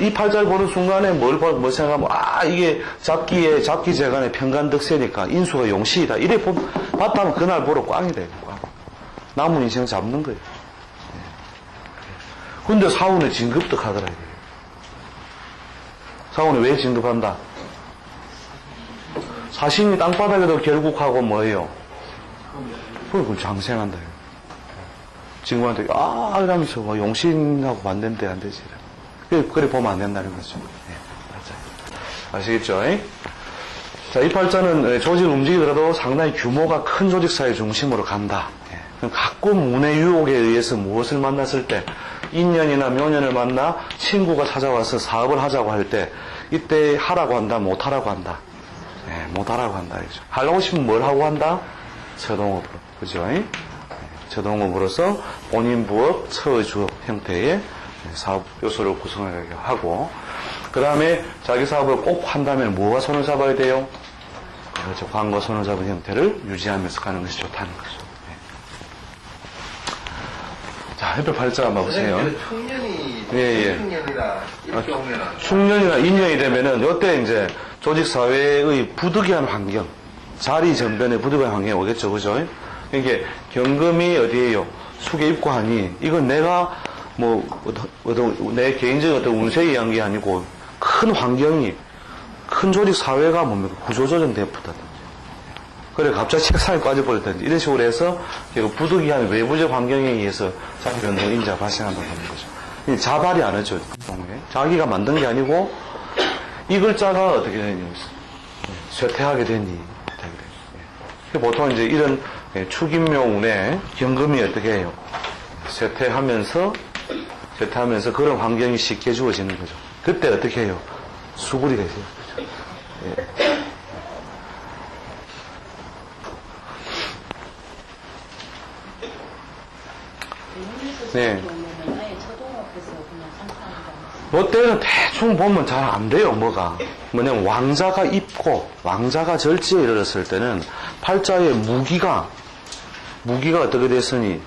이 팔자를 보는 순간에 뭘, 보- 뭐 생각하면, 아, 이게 잡기에, 잡기 재간에 편간덕세니까 인수가 용시이다. 이래 보, 봤다면 그날 보러 꽝이 돼요, 꽝. 남은 인생 잡는 거예요. 예. 근데 사원에 진급도 하더라. 사원에 왜 진급한다? 사신이 땅바닥에도 결국 하고 뭐예요? 그걸 장생한다. 이거. 친구한테, 아, 이러면서 뭐 용신하고 만든데 안 되지. 그래, 그래 보면 안 된다는 거죠. 예, 맞아요. 아시겠죠? 잉? 자, 이 팔자는 예, 조직을 움직이더라도 상당히 규모가 큰 조직사의 중심으로 간다. 예. 가끔 운의 유혹에 의해서 무엇을 만났을 때, 인연이나 묘년을 만나 친구가 찾아와서 사업을 하자고 할 때, 이때 하라고 한다, 못하라고 한다. 예, 못하라고 한다. 이죠. 하려고 싶으면 뭘 하고 한다? 처동업으로. 그죠? 잉? 저동업으로서 본인 부업, 처주업 형태의 사업 요소를 구성하게 하고, 그 다음에 자기 사업을 꼭 한다면 뭐가 손을 잡아야 돼요? 그렇죠. 광고 손을 잡은 형태를 유지하면서 가는 것이 좋다는 거죠. 네. 자, 옆에 팔자 한번 보세요. 그 총년이 예, 예. 이렇게 오면은 충년이나 인연이 되면은 이때 이제 조직 사회의 부득이한 환경, 자리 전변의 부득이한 환경이 오겠죠, 그죠? 이게 경금이 어디에요? 숙에 입고 하니 이건 내가 뭐 어떤, 내 개인적인 어떤 운세에 의한 게 아니고 큰 환경이 큰 조직 사회가 뭡니까 구조조정 대프다든지 그래 갑자기 책상에 빠져버렸다든지 이런 식으로 해서 부득이한 외부적 환경에 의해서 자기 변동 인자 발생한다고 하는 거죠. 이 자발이 안 하죠. 동네. 자기가 만든 게 아니고 이 글자가 어떻게 되니 쇠퇴하게 되니. 예. 보통 이제 이런 예, 축인묘 운에 경금이 어떻게 해요? 쇠퇴하면서 쇠퇴하면서 그런 환경이 쉽게 주어지는 거죠. 그때 어떻게 해요? 수굴이 되세요. 예. 네. 롯데는 대충 보면 잘 안 돼요, 뭐가. 뭐냐면 왕자가 입고 왕자가 절지에 이르렀을 때는 팔자의 무기가 무기가 어떻게 됐으니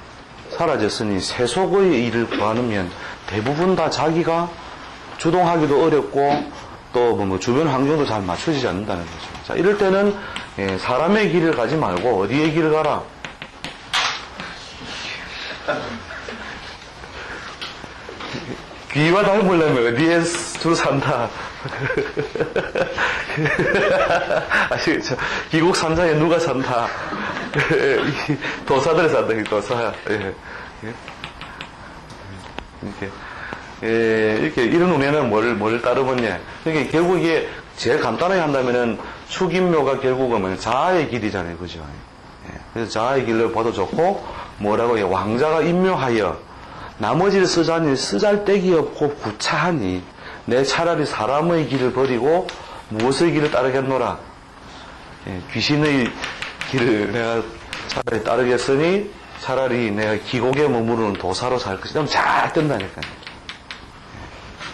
사라졌으니 세속의 일을 구하면 대부분 다 자기가 주동하기도 어렵고 또 뭐 주변 환경도 잘 맞춰지지 않는다는 거죠. 자, 이럴 때는 예, 사람의 길을 가지 말고 어디의 길을 가라? 귀와 닮으려면 어디에 주로 산다? 아시겠죠? 귀국 산자에 누가 산다? 이 도사들이 산다, 이 도사. 예. 예. 이렇게. 예, 이렇게, 이런 운에는 뭘, 뭘 따르겠냐. 그러니까 결국 이게 제일 간단하게 한다면은 축인묘가 결국은 자아의 길이잖아요. 그죠? 예. 그래서 자아의 길을 봐도 좋고, 뭐라고 해요? 왕자가 임묘하여 나머지를 쓰자니 쓰잘데기 없고 구차하니 내 차라리 사람의 길을 버리고 무엇의 길을 따르겠노라? 예, 귀신의 길을 내가 차라리 따르겠으니 차라리 내가 기곡에 머무르는 도사로 살 것이다. 잘 뜬다니까요.